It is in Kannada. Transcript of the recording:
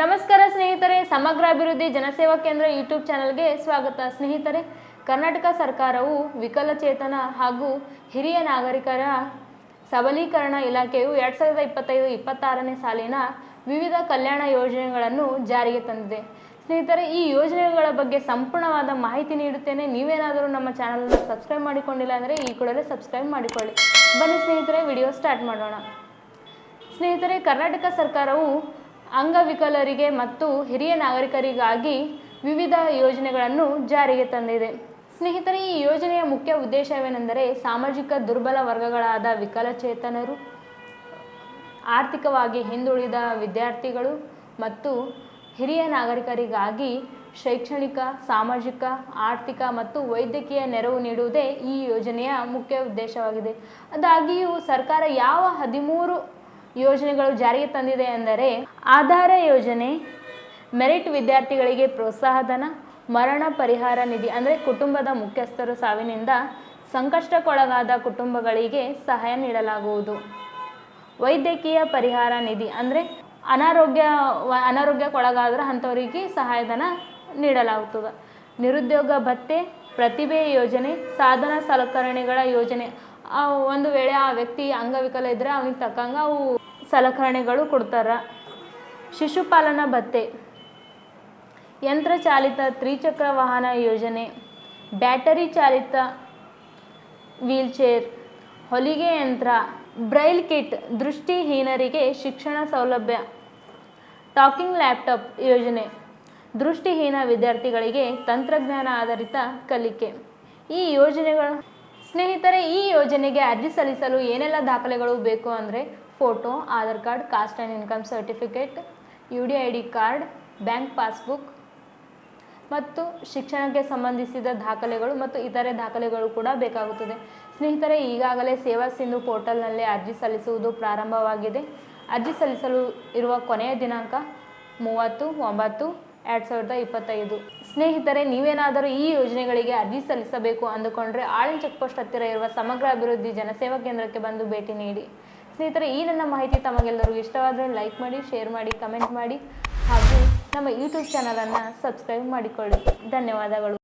ನಮಸ್ಕಾರ ಸ್ನೇಹಿತರೆ, ಸಮಗ್ರ ಅಭಿವೃದ್ಧಿ ಜನಸೇವಾ ಕೇಂದ್ರ ಯೂಟ್ಯೂಬ್ ಚಾನಲ್ಗೆ ಸ್ವಾಗತ. ಸ್ನೇಹಿತರೆ, ಕರ್ನಾಟಕ ಸರ್ಕಾರವು ವಿಕಲಚೇತನ ಹಾಗೂ ಹಿರಿಯ ನಾಗರಿಕರ ಸಬಲೀಕರಣ ಇಲಾಖೆಯು ಎರಡು ಸಾವಿರದ ಇಪ್ಪತ್ತೈದು, ಇಪ್ಪತ್ತಾರನೇ ಸಾಲಿನ ವಿವಿಧ ಕಲ್ಯಾಣ ಯೋಜನೆಗಳನ್ನು ಜಾರಿಗೆ ತಂದಿದೆ. ಸ್ನೇಹಿತರೆ, ಈ ಯೋಜನೆಗಳ ಬಗ್ಗೆ ಸಂಪೂರ್ಣವಾದ ಮಾಹಿತಿ ನೀಡುತ್ತೇನೆ. ನೀವೇನಾದರೂ ನಮ್ಮ ಚಾನಲನ್ನು ಸಬ್ಸ್ಕ್ರೈಬ್ ಮಾಡಿಕೊಂಡಿಲ್ಲ ಅಂದರೆ ಈ ಕೂಡಲೇ ಸಬ್ಸ್ಕ್ರೈಬ್ ಮಾಡಿಕೊಳ್ಳಿ. ಬನ್ನಿ ಸ್ನೇಹಿತರೆ, ವಿಡಿಯೋ ಸ್ಟಾರ್ಟ್ ಮಾಡೋಣ. ಸ್ನೇಹಿತರೆ, ಕರ್ನಾಟಕ ಸರ್ಕಾರವು ಅಂಗವಿಕಲರಿಗೆ ಮತ್ತು ಹಿರಿಯ ನಾಗರಿಕರಿಗಾಗಿ ವಿವಿಧ ಯೋಜನೆಗಳನ್ನು ಜಾರಿಗೆ ತಂದಿದೆ. ಸ್ನೇಹಿತರೆ, ಈ ಯೋಜನೆಯ ಮುಖ್ಯ ಉದ್ದೇಶವೇನೆಂದರೆ ಸಾಮಾಜಿಕ ದುರ್ಬಲ ವರ್ಗಗಳಾದ ವಿಕಲಚೇತನರು, ಆರ್ಥಿಕವಾಗಿ ಹಿಂದುಳಿದ ವಿದ್ಯಾರ್ಥಿಗಳು ಮತ್ತು ಹಿರಿಯ ನಾಗರಿಕರಿಗಾಗಿ ಶೈಕ್ಷಣಿಕ, ಸಾಮಾಜಿಕ, ಆರ್ಥಿಕ ಮತ್ತು ವೈದ್ಯಕೀಯ ನೆರವು ನೀಡುವುದೇ ಈ ಯೋಜನೆಯ ಮುಖ್ಯ ಉದ್ದೇಶವಾಗಿದೆ. ಅದಾಗಿಯೂ ಸರ್ಕಾರ ಯಾವ ಹದಿಮೂರು ಯೋಜನೆಗಳು ಜಾರಿಗೆ ತಂದಿದೆ ಎಂದರೆ ಆಧಾರ ಯೋಜನೆ, ಮೆರಿಟ್ ವಿದ್ಯಾರ್ಥಿಗಳಿಗೆ ಪ್ರೋತ್ಸಾಹಧನ, ಮರಣ ಪರಿಹಾರ ನಿಧಿ ಅಂದರೆ ಕುಟುಂಬದ ಮುಖ್ಯಸ್ಥರು ಸಾವಿನಿಂದ ಸಂಕಷ್ಟಕ್ಕೊಳಗಾದ ಕುಟುಂಬಗಳಿಗೆ ಸಹಾಯ ನೀಡಲಾಗುವುದು. ವೈದ್ಯಕೀಯ ಪರಿಹಾರ ನಿಧಿ ಅಂದರೆ ಅನಾರೋಗ್ಯ, ಅನಾರೋಗ್ಯಕ್ಕೊಳಗಾದ್ರೆ ಅಂಥವರಿಗೆ ಸಹಾಯಧನ ನೀಡಲಾಗುತ್ತದೆ. ನಿರುದ್ಯೋಗ ಭತ್ತೆ, ಪ್ರತಿಭೆ ಯೋಜನೆ, ಸಾಧನ ಸಲಕರಣೆಗಳ ಯೋಜನೆ ಒಂದು ವೇಳೆ ಆ ವ್ಯಕ್ತಿ ಅಂಗವಿಕಲ ಇದ್ದರೆ ಅವನಿಗೆ ತಕ್ಕಂಗೆ ಅವು ಸಲಕರಣೆಗಳು ಕೊಡ್ತಾರೆ. ಶಿಶುಪಾಲನಾ ಭತ್ಯೆ ಯಂತ್ರಚಾಲಿತ ತ್ರಿಚಕ್ರ ವಾಹನ ಯೋಜನೆ. ಬ್ಯಾಟರಿ ಚಾಲಿತ ವೀಲ್ಚೇರ್. ಹೊಲಿಗೆ ಯಂತ್ರ. ಬ್ರೈಲ್ ಕಿಟ್ ದೃಷ್ಟಿಹೀನರಿಗೆ ಶಿಕ್ಷಣ ಸೌಲಭ್ಯ. ಟಾಕಿಂಗ್ ಲ್ಯಾಪ್ಟಾಪ್ ಯೋಜನೆ. ದೃಷ್ಟಿಹೀನ ವಿದ್ಯಾರ್ಥಿಗಳಿಗೆ ತಂತ್ರಜ್ಞಾನ ಆಧಾರಿತ ಕಲಿಕೆ. ಈ ಯೋಜನೆಗಳು ಸ್ನೇಹಿತರೆ, ಈ ಯೋಜನೆಗೆ ಅರ್ಜಿ ಸಲ್ಲಿಸಲು ಏನೆಲ್ಲ ದಾಖಲೆಗಳು ಬೇಕು ಅಂದರೆ photo, Aadhaar card, caste and income certificate, U D I D card, bank passbook ಮತ್ತು ಶಿಕ್ಷಣಕ್ಕೆ ಸಂಬಂಧಿಸಿದ ದಾಖಲೆಗಳು ಮತ್ತು ಇತರೆ ದಾಖಲೆಗಳು ಕೂಡ ಬೇಕಾಗುತ್ತದೆ. ಸ್ನೇಹಿತರೆ, ಈಗಾಗಲೇ ಸೇವಾ ಸಿಂಧು ಪೋರ್ಟಲ್ನಲ್ಲಿ ಅರ್ಜಿ ಸಲ್ಲಿಸುವುದು ಪ್ರಾರಂಭವಾಗಿದೆ. ಅರ್ಜಿ ಸಲ್ಲಿಸಲು ಇರುವ ಕೊನೆಯ ದಿನಾಂಕ ಮೂವತ್ತು, ಒಂಬತ್ತು ಎರಡು ಸಾವಿರದ ಇಪ್ಪತ್ತೈದು. ಸ್ನೇಹಿತರೆ, ನೀವೇನಾದರೂ ಈ ಯೋಜನೆಗಳಿಗೆ ಅರ್ಜಿ ಸಲ್ಲಿಸಬೇಕು ಅಂದುಕೊಂಡ್ರೆ ಆಳಿನ ಚೆಕ್ಪೋಸ್ಟ್ ಹತ್ತಿರ ಇರುವ ಸಮಗ್ರ ಅಭಿವೃದ್ಧಿ ಜನಸೇವಾ ಕೇಂದ್ರಕ್ಕೆ ಬಂದು ಭೇಟಿ ನೀಡಿ. ಸ್ನೇಹಿತರೆ, ಈ ನನ್ನ ಮಾಹಿತಿ ತಮಗೆಲ್ಲರಿಗೂ ಇಷ್ಟವಾದರೆ ಲೈಕ್ ಮಾಡಿ, ಶೇರ್ ಮಾಡಿ, ಕಮೆಂಟ್ ಮಾಡಿ ಹಾಗೂ ನಮ್ಮ ಯೂಟ್ಯೂಬ್ ಚಾನಲನ್ನು ಸಬ್ಸ್ಕ್ರೈಬ್ ಮಾಡಿಕೊಳ್ಳಿ. ಧನ್ಯವಾದಗಳು.